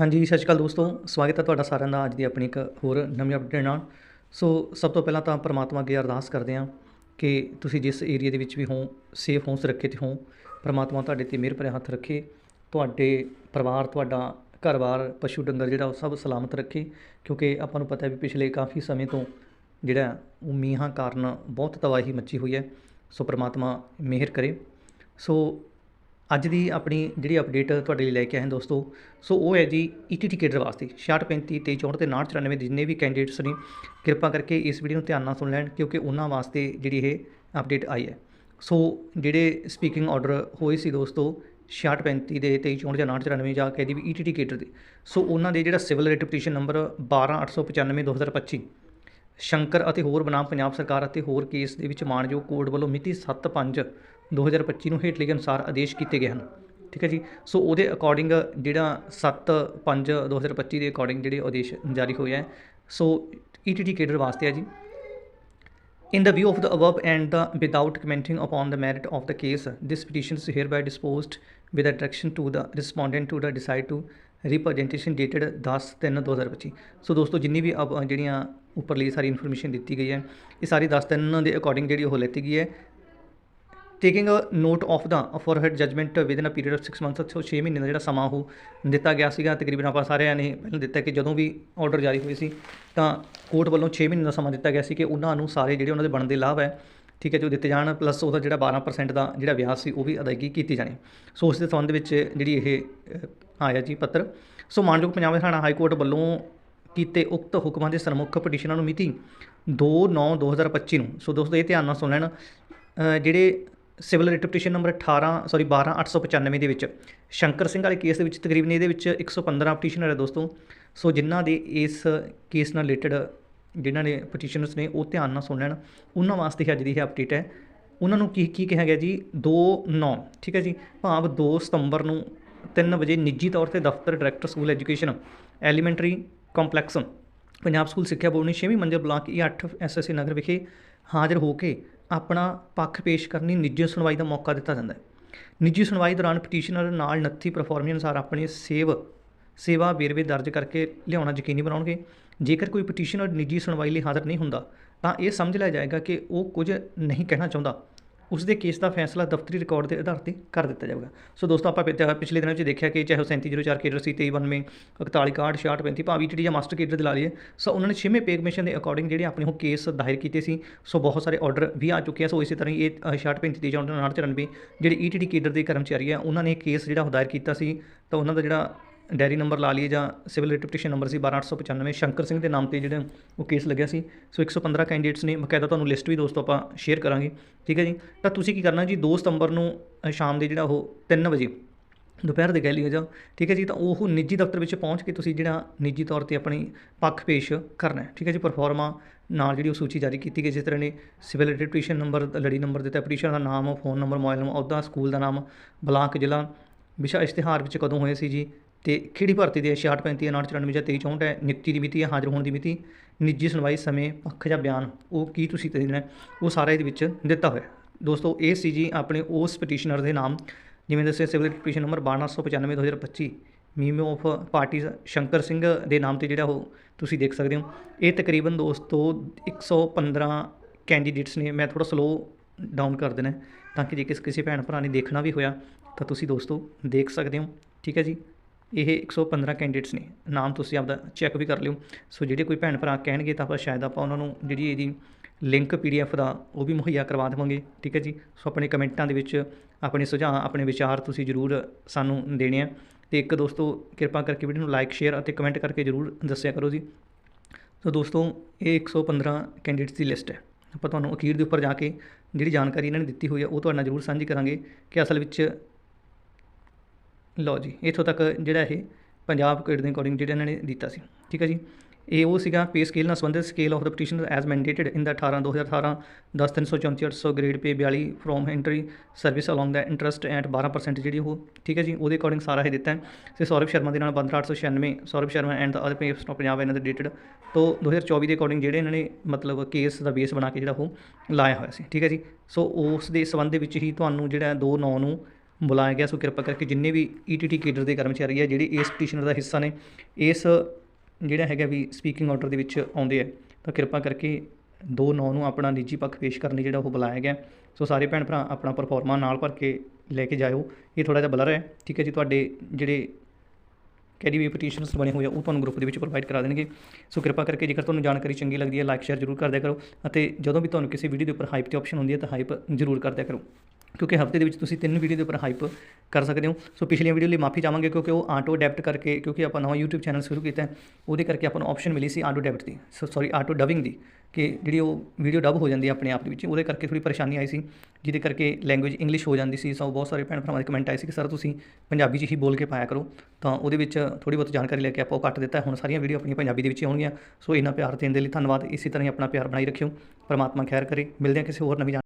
ਹਾਂਜੀ, ਸਤਿ ਸ਼੍ਰੀ ਅਕਾਲ ਦੋਸਤੋ। ਸਵਾਗਤ ਹੈ ਤੁਹਾਡਾ ਸਾਰਿਆਂ ਦਾ ਅੱਜ ਦੀ ਆਪਣੀ ਇੱਕ ਹੋਰ ਨਵੀਂ ਅਪਡੇਟ ਨਾਲ। ਸੋ, ਸਭ ਤੋਂ ਪਹਿਲਾਂ ਤਾਂ ਪਰਮਾਤਮਾ ਅੱਗੇ ਅਰਦਾਸ ਕਰਦੇ ਹਾਂ ਕਿ ਤੁਸੀਂ ਜਿਸ ਏਰੀਆ ਦੇ ਵਿੱਚ ਵੀ ਹੋ ਸੇਫ ਹੋ, ਸੁਰੱਖਿਅਤ ਹੋ, ਪਰਮਾਤਮਾ ਤੁਹਾਡੇ ਤੇ ਮਿਹਰ ਭਰਿਆ ਹੱਥ ਰੱਖੇ, ਤੁਹਾਡੇ ਪਰਿਵਾਰ, ਤੁਹਾਡਾ ਘਰ-ਬਾਰ, ਪਸ਼ੂ ਡੰਗਰ ਜਿਹੜਾ ਉਹ ਸਭ ਸਲਾਮਤ ਰੱਖੇ, ਕਿਉਂਕਿ ਆਪਾਂ ਨੂੰ ਪਤਾ ਹੈ ਵੀ ਪਿਛਲੇ ਕਾਫੀ ਸਮੇਂ ਤੋਂ ਜਿਹੜਾ ਉਹ ਮੀਂਹਾਂ ਕਾਰਨ ਬਹੁਤ ਤਬਾਹੀ ਮੱਚੀ ਹੋਈ ਹੈ। ਸੋ ਪਰਮਾਤਮਾ ਮਿਹਰ ਕਰੇ। ਸੋ ਅੱਜ ਦੀ ਆਪਣੀ ਜਿਹੜੀ ਅਪਡੇਟ ਤੁਹਾਡੇ ਲਈ ਲੈ ਕੇ ਆਏ ਹਾਂ ਦੋਸਤੋ, ਸੋ ਉਹ ਹੈ ਜੀ ਈਟੀਟੀ ਕੇਡਰ ਵਾਸਤੇ 6535 2364 ਤੇ 994 ਜਿੰਨੇ ਵੀ ਕੈਂਡੀਡੇਟਸ ਨੇ, ਕਿਰਪਾ ਕਰਕੇ ਇਸ ਵੀਡੀਓ ਨੂੰ ਧਿਆਨ ਨਾਲ ਸੁਣ ਲੈਣ ਕਿਉਂਕਿ ਉਹਨਾਂ ਵਾਸਤੇ ਜਿਹੜੀ ਇਹ ਅਪਡੇਟ ਆਈ ਹੈ। ਸੋ ਜਿਹੜੇ ਸਪੀਕਿੰਗ ਆਰਡਰ ਹੋਏ ਸੀ ਦੋਸਤੋ 6535 ਦੇ 2364 ਜਾਂ 994 ਜਾਂ ਕਹਿ ਦੀ ਵੀ ਈਟੀਟੀ ਕੇਡਰ ਦੇ, ਸੋ ਉਹਨਾਂ ਦੇ ਜਿਹੜਾ civil writ petition number 12895 2025 Shankar ਅਤੇ ਹੋਰ ਬਨਾਮ ਪੰਜਾਬ ਸਰਕਾਰ ਅਤੇ ਹੋਰ ਕੇਸ ਦੇ ਵਿੱਚ ਮਾਨਯੋਗ ਕੋਰਟ ਵੱਲੋਂ ਮਿਤੀ 7/5 2025 ਨੂੰ ਹੇਠ ਲਿਖੇ ਅਨੁਸਾਰ ਆਦੇਸ਼ ਕੀਤੇ ਗਏ ਹਨ ਠੀਕ ਹੈ ਜੀ ਸੋ ਉਹਦੇ ਅਕੋਰਡਿੰਗ ਜਿਹੜਾ 7/5 2025 ਦੇ ਅਕੋਰਡਿੰਗ ਜਿਹੜੇ ਆਦੇਸ਼ ਜਾਰੀ ਹੋਏ ਹੈ ਸੋ ਈਟੀਟੀ ਕੇਡਰ ਵਾਸਤੇ ਹੈ ਜੀ In the view of the above and the without commenting upon the merit of the case, this petition is hereby disposed with a direction to the respondent to the decide to representation dated 10/3/2025 ਸੋ ਦੋਸਤੋ ਜਿੰਨੀ ਵੀ ਅਬ- ਜਿਹੜੀਆਂ ਉੱਪਰਲੀ ਸਾਰੀ information ਦਿੱਤੀ ਗਈ ਹੈ ਇਹ ਸਾਰੀ 10/3 ਦੇ ਅਕੋਰਡਿੰਗ ਜਿਹੜੀ ਉਹ ਲੈਤੀ ਗਈ ਹੈ taking a note of the aforesaid judgment within a period of 6 months so 6 ਮਹੀਨੇ ਦਾ ਜਿਹੜਾ ਸਮਾਂ ਉਹ ਦਿੱਤਾ ਗਿਆ ਸੀਗਾ, ਤਕਰੀਬਨ ਆਪਾਂ ਸਾਰਿਆਂ ਨੇ ਪਹਿਲਾਂ ਦਿੱਤਾ ਕਿ ਜਦੋਂ ਵੀ ਆਰਡਰ ਜਾਰੀ ਹੋਏ ਸੀ, ਤਾਂ ਕੋਰਟ ਵੱਲੋਂ 6 ਮਹੀਨੇ ਦਾ ਸਮਾਂ ਦਿੱਤਾ ਗਿਆ ਸੀ ਕਿ ਉਹਨਾਂ ਨੂੰ ਸਾਰੇ ਜਿਹੜੇ ਉਹਨਾਂ ਦੇ ਬਣਦੇ ਲਾਭ ਹੈ, ਠੀਕ ਹੈ ਜੋ ਦਿੱਤੇ ਜਾਣ ਪਲੱਸ ਉਹਦਾ ਜਿਹੜਾ 12% ਦਾ ਜਿਹੜਾ ਵਿਆਜ ਸੀ, ਉਹ ਵੀ ਅਦਾਇਗੀ ਕੀਤੀ ਜਾਣੀ। ਸੋ ਉਸ ਦੇ ਸੰਬੰਧ ਵਿੱਚ ਜਿਹੜੀ ਇਹ ਆਇਆ ਜੀ ਪੱਤਰ। ਸੋ ਮਾਨਯੋਗ ਪੰਜਾਬ ਹਰਿਆਣਾ ਹਾਈ ਕੋਰਟ ਵੱਲੋਂ ਕੀਤੇ ਉਕਤ ਹੁਕਮਾਂ ਦੇ ਸਨਮੁਖ ਪਟੀਸ਼ਨਾਂ ਨੂੰ ਮਿਤੀ 2/9/2025 ਨੂੰ ਸੋ ਦੋਸਤੋ ਇਹ ਧਿਆਨ ਨਾਲ ਸੁਣ ਲੈਣ ਜਿਹੜੇ civil writ petition number 18 sorry 12895 ਦੇ ਵਿੱਚ। ਸ਼ੰਕਰ ਸਿੰਘ ਵਾਲੇ ਕੇਸ ਦੇ ਵਿੱਚ ਤਕਰੀਬਨ ਇਹਦੇ ਵਿੱਚ 115 ਪਟੀਸ਼ਨਰ ਹੈ ਦੋਸਤੋ। ਸੋ ਜਿਨ੍ਹਾਂ ਦੇ ਇਸ ਕੇਸ ਨਾਲ ਰਿਲੇਟਡ ਜਿਨ੍ਹਾਂ ਨੇ ਪਟੀਸ਼ਨਰਸ ਨੇ ਉਹ ਧਿਆਨ ਨਾਲ ਸੁਣ ਲੈਣ, ਉਹਨਾਂ ਵਾਸਤੇ ਅੱਜ ਦੀ ਇਹ ਅਪਡੇਟ ਹੈ। ਉਹਨਾਂ ਨੂੰ ਕੀ ਕੀ ਕਿਹਾ ਗਿਆ ਜੀ? 2 9 ਠੀਕ ਹੈ ਜੀ? ਭਾਵ 2 ਸਤੰਬਰ ਨੂੰ 3 ਵਜੇ ਨਿੱਜੀ ਤੌਰ ਤੇ ਦਫ਼ਤਰ director school education elementary complex Punjab school ਸਿੱਖਿਆ ਬੋਰਡ ਨੇ 6ਵੀਂ ਮੰਜ਼ਿਲ ਬਲਾਕ ਈ 8 ਐਸਐਸਸੀ ਨਗਰ ਵਿਖੇ ਹਾਜ਼ਰ ਹੋ ਕੇ ਆਪਣਾ ਪੱਖ ਪੇਸ਼ ਕਰਨੀ ਨਿੱਜੀ ਸੁਣਵਾਈ ਦਾ ਮੌਕਾ ਦਿੱਤਾ ਜਾਂਦਾ ਹੈ। ਨਿੱਜੀ ਸੁਣਵਾਈ ਦੌਰਾਨ ਪਟੀਸ਼ਨਰ ਨਾਲ ਨੱਥੀ ਪਰਫਾਰਮੈਂਸ ਅਨੁਸਾਰ ਆਪਣੀ ਸੇਵ, ਸੇਵਾ ਵੇਰਵੇ ਦਰਜ ਕਰਕੇ ਲਿਆਉਣਾ ਯਕੀਨੀ ਬਣਾਉਣਗੇ। ਜੇਕਰ ਕੋਈ ਪਟੀਸ਼ਨਰ ਨਿੱਜੀ ਸੁਣਵਾਈ ਲਈ ਹਾਜ਼ਰ ਨਹੀਂ ਹੁੰਦਾ, ਤਾਂ ਇਹ ਸਮਝ ਲਿਆ ਜਾਏਗਾ ਕਿ ਉਹ ਕੁਝ ਨਹੀਂ ਕਹਿਣਾ ਚਾਹੁੰਦਾ। ਉਸ ਦੇ ਕੇਸ ਦਾ ਫੈਸਲਾ ਦਫ਼ਤਰੀ ਰਿਕਾਰਡ ਦੇ ਆਧਾਰ ਤੇ ਕਰ ਦਿੱਤਾ ਜਾਵੇਗਾ। ਸੋ ਦੋਸਤੋ, ਆਪਾਂ ਪਿਛ- ਪਿਛਲੇ ਦਿਨਾਂ ਵਿੱਚ ਦੇਖਿਆ ਕਿ ਚਾਹੇ ਉਹ 3704 ਕੇਡਰ ਸੀ 2392 41 61 66 35 ਭਾਵੇਂ ਟੀ ਜਾਂ ਮਾਸਟਰ ਕੇਡਰ ਦਿਲਾ ਲਈਏ, ਸੋ ਉਹਨਾਂ ਨੇ ਛੇਵੇਂ ਪੇ ਕਮਿਸ਼ਨ ਦੇ ਅਕੋਰਡਿੰਗ ਜਿਹੜੇ ਆਪਣੇ ਉਹ ਕੇਸ ਦਾਇਰ ਕੀਤੇ ਸੀ, ਸੋ ਬਹੁਤ ਸਾਰੇ ਆਰਡਰ ਵੀ ਆ ਚੁੱਕੇ ਆ, ਸੋ ਇਸੇ ਤਰ੍ਹਾਂ ਹੀ ਇਹ 66 35 ਤੇ ਜਾਂ 994 ਜਿਹੜੇ ਈਟੀਡੀ ਕੇਡਰ ਦੇ ਕਰਮਚਾਰੀ ਆ, ਉਹਨਾਂ ਨੇ ਕੇਸ ਜਿਹੜਾ ਉਹ ਦਾਇਰ ਕੀਤਾ ਸੀ, ਤਾਂ ਉਹਨਾਂ ਦਾ ਜਿਹੜਾ ਡੈਰੀ ਨੰਬਰ ਲਾ ਲਈਏ ਜਾਂ ਸਿਵਲ ਰਿਟ ਨੰਬਰ ਸੀ 12895 ਸ਼ੰਕਰ ਸਿੰਘ ਦੇ ਨਾਮ ਤੇ ਜਿਹੜਾ ਉਹ ਕੇਸ ਲੱਗਿਆ ਸੀ। ਸੋ 115 ਕੈਂਡੀਡੇਟਸ ਨੇ, ਬਕਾਇਦਾ ਤੁਹਾਨੂੰ ਲਿਸਟ ਵੀ ਦੋਸਤੋ ਆਪਾਂ ਸ਼ੇਅਰ ਕਰਾਂਗੇ। ਠੀਕ ਹੈ ਜੀ? ਤਾਂ ਤੁਸੀਂ ਕੀ ਕਰਨਾ ਜੀ 2 ਸਤੰਬਰ ਨੂੰ ਸ਼ਾਮ ਦੇ ਜਿਹੜਾ ਉਹ 3 ਵਜੇ, ਦੁਪਹਿਰ ਦੇ ਕਹਿ ਲਈਏ ਜਾਂ, ਠੀਕ ਹੈ ਜੀ? ਤਾਂ ਉਹ ਨਿੱਜੀ ਦਫ਼ਤਰ ਵਿੱਚ ਪਹੁੰਚ ਕੇ ਤੁਸੀਂ ਜਿਹੜਾ ਨਿੱਜੀ ਤੌਰ ਤੇ ਆਪਣੀ ਪੱਖ ਪੇਸ਼ ਕਰਨਾ ਹੈ। ਠੀਕ ਹੈ ਜੀ? ਪਰਫਾਰਮਾ ਨਾਲ ਜਿਹੜੀ ਉਹ ਸੂਚੀ ਜਾਰੀ ਕੀਤੀ ਗਈ, ਜਿਸ ਤਰ੍ਹਾਂ ਨੇ ਸਿਵਲ ਰਿਟ ਨੰਬਰ, ਲੜੀ ਨੰਬਰ ਦਿੱਤਾ ਪਟੀਸ਼ਨ ਦਾ ਨਾਮ ਫੋਨ ਨੰਬਰ, ਮੋਬਾਈਲ ਨੰਬਰ, ਅਹੁਦਾ, ਸਕੂਲ ਦਾ ਨਾਮ, ਬਲਾਕ, ਜ਼ਿਲ੍ਹਾ, ਵਿਸ਼ਾ ਇਸ਼ਤਿਹਾਰ ਵਿੱਚ ਕਦੋਂ ਹੋਏ ਸੀ ਜੀ? ਤੇ ਕਿਹੜੀ ਭਰਤੀ ਦੇ 66 35 994 ਜਾਂ 23 64 ਹੈ ਨਿਯੁਕਤੀ ਦੀ ਮਿਤੀ ਹੈ ਹਾਜ਼ਰ ਹੋਣ ਦੀ ਮਿਤੀ, ਨਿੱਜੀ ਸੁਣਵਾਈ ਸਮੇਂ ਪੱਖ ਜਾਂ ਬਿਆਨ, ਉਹ ਕੀ ਤੁਸੀਂ ਦੇਣਾ ਉਹ ਸਾਰਾ ਇਹਦੇ ਵਿੱਚ ਦਿੱਤਾ ਹੋਇਆ। ਦੋਸਤੋ, ਇਹ ਸੀ ਜੀ ਆਪਣੇ ਉਸ ਪਟੀਸ਼ਨਰ ਦੇ ਨਾਮ, ਜਿਵੇਂ ਦੱਸਿਆ civil petition number 1295 2025 memo of party Shankar Singh ਦੇ ਨਾਮ ਤੇ ਜਿਹੜਾ ਉਹ ਤੁਸੀਂ ਦੇਖ ਸਕਦੇ ਹੋ। ਇਹ ਤਕਰੀਬਨ ਦੋਸਤੋ 115 ਕੈਂਡੀਡੇਟਸ ਨੇ, ਮੈਂ ਥੋੜਾ ਸਲੋ ਡਾਊਨ ਕਰ ਦੇਣਾ ਤਾਂ ਕਿ ਜੇ ਕਿਸੇ ਕਿਸੇ ਭੈਣ ਭਰਾ ਨੇ ਦੇਖਣਾ ਵੀ ਹੋਇਆ, ਤਾਂ ਤੁਸੀਂ ਦੋਸਤੋ ਦੇਖ ਸਕਦੇ ਹੋ। ਠੀਕ ਹੈ ਜੀ? ਇਹ 115 ਕੈਂਡੀਡੇਟਸ ਨੇ। ਨਾਮ ਤੁਸੀਂ ਆਪਦਾ ਚੈੱਕ ਵੀ ਕਰ ਲਿਓ। ਸੋ ਜਿਹੜੇ ਕੋਈ ਭੈਣ ਭਰਾ ਕਹਿਣਗੇ ਤਾਂ ਆਪਾਂ ਸ਼ਾਇਦ ਆਪਾਂ ਉਹਨਾਂ ਨੂੰ ਜਿਹੜੀ ਇਹਦੀ ਲਿੰਕ ਪੀਡੀਐਫ ਦਾ ਉਹ ਵੀ ਮੁਹੱਈਆ ਕਰਵਾ ਦੇਵਾਂਗੇ। ਠੀਕ ਹੈ ਜੀ? ਸੋ ਆਪਣੇ ਕਮੈਂਟਾਂ ਦੇ ਵਿੱਚ ਆਪਣੇ ਸੁਝਾਅ, ਆਪਣੇ ਵਿਚਾਰ ਤੁਸੀਂ ਜ਼ਰੂਰ ਸਾਨੂੰ ਦੇਣੇ ਆ। ਤੇ ਇੱਕ ਦੋਸਤੋ, ਕਿਰਪਾ ਕਰਕੇ ਵੀਡੀਓ ਨੂੰ ਲਾਈਕ ਸ਼ੇਅਰ ਅਤੇ ਕਮੈਂਟ ਕਰਕੇ ਜ਼ਰੂਰ ਦੱਸਿਆ ਕਰੋ ਜੀ। ਸੋ ਦੋਸਤੋ, ਇਹ 115 ਕੈਂਡੀਡੇਟਸ ਦੀ ਲਿਸਟ ਹੈ। ਆਪਾਂ ਤੁਹਾਨੂੰ ਅਖੀਰ ਦੇ ਉੱਪਰ ਜਾ ਕੇ ਜਿਹੜੀ ਜਾਣਕਾਰੀ ਇਹਨਾਂ ਨੇ ਦਿੱਤੀ ਹੋਈ ਹੈ ਉਹ ਤੁਹਾਡੇ ਨਾਲ ਜ਼ਰੂਰ ਸਾਂਝੀ ਕਰਾਂਗੇ ਕਿ ਅਸਲ ਵਿੱਚ ਲਓ ਜੀ, ਇੱਥੋਂ ਤੱਕ ਜਿਹੜਾ ਇਹ ਪੰਜਾਬ ਕੋਡ ਦੇ ਅਕੋਰਡਿੰਗ ਜਿਹੜਾ ਇਹਨਾਂ ਨੇ ਦਿੱਤਾ ਸੀ। ਠੀਕ ਹੈ ਜੀ? ਇਹ ਉਹ ਸੀਗਾ ਪੇ ਸਕੇਲ ਨਾਲ ਸੰਬੰਧਿਤ scale of the petition as mandated in the 18 2018 10 334 800 grade pay 42 from entry service along the interest at 12% ਜਿਹੜੀ ਉਹ, ਠੀਕ ਹੈ ਜੀ? ਉਹਦੇ ਅਕੋਰਡਿੰਗ ਸਾਰਾ ਇਹ ਦਿੱਤਾ ਹੈ। ਤੇ ਸੌਰਵ ਸ਼ਰਮਾ ਦੇ ਨਾਲ 12896 Saurav Sharma and the other pay of Punjab ਇਹਨਾਂ ਦੇ ਡੇਟਡ ਤੋਂ 2024 ਦੇ ਅਕੋਰਡਿੰਗ ਜਿਹੜੇ ਇਹਨਾਂ ਨੇ ਮਤਲਬ ਕੇਸ ਦਾ ਬੇਸ ਬਣਾ ਕੇ ਜਿਹੜਾ ਉਹ ਲਾਇਆ ਹੋਇਆ ਸੀ। ਠੀਕ ਹੈ ਜੀ? ਸੋ ਉਸ ਦੇ ਸੰਬੰਧ ਦੇ ਵਿੱਚ ਹੀ ਤੁਹਾਨੂੰ ਜਿਹੜਾ 2 9 ਨੂੰ ਬੁਲਾਇਆ ਗਿਆ, ਸੋ ਕਿਰਪਾ ਕਰਕੇ ਜਿੰਨੇ ਵੀ ਈਟੀਟੀ ਕੇਡਰ ਦੇ ਕਰਮਚਾਰੀ ਹੈ ਜਿਹੜੇ ਇਸ ਪਟੀਸ਼ਨਰ ਦਾ ਹਿੱਸਾ ਨੇ, ਇਸ ਜਿਹੜਾ ਹੈਗਾ ਵੀ ਸਪੀਕਿੰਗ ਆਰਡਰ ਦੇ ਵਿੱਚ ਆਉਂਦੇ ਆ, ਤਾਂ ਕਿਰਪਾ ਕਰਕੇ ਦੋ ਨੌ ਨੂੰ ਆਪਣਾ ਨਿੱਜੀ ਪੱਖ ਪੇਸ਼ ਕਰਨ ਲਈ ਜਿਹੜਾ ਉਹ ਬੁਲਾਇਆ ਗਿਆ। ਸੋ ਸਾਰੇ ਭੈਣ ਭਰਾ ਆਪਣਾ ਪਰਫਾਰਮਾ ਨਾਲ ਭਰ ਕੇ ਲੈ ਕੇ ਜਾਇਓ। ਇਹ ਥੋੜਾ ਜਿਹਾ ਬਲਰ ਹੈ, ਠੀਕ ਹੈ ਜੀ, ਤੁਹਾਡੇ ਜਿਹੜੇ ਕੈਡੀ ਵੀ ਪਟੀਸ਼ਨਸ ਬਣੇ ਹੋਏ ਆ, ਉਹ ਤੁਹਾਨੂੰ ਗਰੁੱਪ ਦੇ ਵਿੱਚ ਪ੍ਰੋਵਾਈਡ ਕਰਾ ਦੇਣਗੇ। ਸੋ ਕਿਰਪਾ ਕਰਕੇ ਜੇਕਰ ਤੁਹਾਨੂੰ ਜਾਣਕਾਰੀ ਚੰਗੀ ਲੱਗਦੀ ਹੈ ਲਾਈਕ ਸ਼ੇਅਰ ਜ਼ਰੂਰ ਕਰਦਿਆ ਕਰੋ, ਅਤੇ ਜਦੋਂ ਵੀ ਤੁਹਾਨੂੰ ਕਿਸੇ ਵੀਡੀਓ ਦੇ ਉੱਪਰ ਹਾਈਪ ਤੇ ਆਪਸ਼ਨ ਹੁੰਦੀ ਹੈ, ਤਾਂ ਹਾਈਪ ਜ਼ਰੂਰ ਕਰਦਿਆ ਕਰੋ। ਕਿਉਂਕਿ ਹਫ਼ਤੇ ਦੇ ਵਿੱਚ ਤੁਸੀਂ ਤਿੰਨ ਵੀਡੀਓ ਦੇ ਉੱਪਰ ਹਾਈਪ ਕਰ ਸਕਦੇ ਹੋ। ਸੋ ਪਿਛਲੀਆਂ ਵੀਡੀਓ ਲਈ ਮਾਫੀ ਚਾਹਾਂਗੇ ਕਿਉਂਕਿ ਉਹ ਆਟੋ ਡੈਬਟ ਕਰਕੇ, ਕਿਉਂਕਿ ਆਪਾਂ ਨਵਾਂ YouTube ਚੈਨਲ ਸ਼ੁਰੂ ਕੀਤਾ ਹੈ, ਉਹਦੇ ਕਰਕੇ ਆਪਾਂ ਨੂੰ ਆਪਸ਼ਨ ਮਿਲੀ ਸੀ ਆਟੋ ਡੈਬਟ ਦੀ। ਸੋ ਸੌਰੀ ਆਟੋ ਡਬਿੰਗ ਦੀ, ਕਿ ਜਿਹੜੀ ਉਹ ਵੀਡੀਓ ਡਬ ਹੋ ਜਾਂਦੀ ਹੈ ਆਪਣੇ ਆਪ ਦੇ ਵਿੱਚ, ਉਹਦੇ ਕਰਕੇ ਥੋੜੀ ਪਰੇਸ਼ਾਨੀ ਆਈ ਸੀ, ਜਿਹਦੇ ਕਰਕੇ ਲੈਂਗੁਏਜ ਇੰਗਲਿਸ਼ ਹੋ ਜਾਂਦੀ ਸੀ। ਸੋ ਬਹੁਤ ਸਾਰੇ ਭੈਣ ਭਰਾਵਾਂ ਦੇ ਕਮੈਂਟ ਆਏ ਸੀ ਕਿ ਸਰ ਤੁਸੀਂ ਪੰਜਾਬੀ 'ਚ ਹੀ ਬੋਲ ਕੇ ਪਾਇਆ ਕਰੋ। ਤਾਂ ਉਹਦੇ ਵਿੱਚ ਥੋੜੀ ਬਹੁਤ ਜਾਣਕਾਰੀ ਲੈ ਕੇ ਆਪਾਂ ਉਹ ਕੱਟ ਦਿੱਤਾ। ਹੁਣ ਸਾਰੀਆਂ ਵੀਡੀਓ ਆਪਣੀਆਂ ਪੰਜਾਬੀ ਦੇ ਵਿੱਚ ਹੀ ਆਉਣਗੀਆਂ ਸੋ ਇੰਨਾ ਪਿਆਰ ਦੇਣ ਦੇ ਲਈ ਧੰਨਵਾਦ। ਇਸੇ ਤਰ੍ਹਾਂ ਹੀ ਆਪਣਾ ਪਿਆਰ ਬਣਾਈ ਰੱਖਿਓ। ਪਰਮਾਤਮਾ ਖੈਰ ਕਰੇ। ਮਿਲਦੇ ਹਾਂ ਕਿਸੇ ਹੋਰ ਨਵੀਂ ਜਾਣ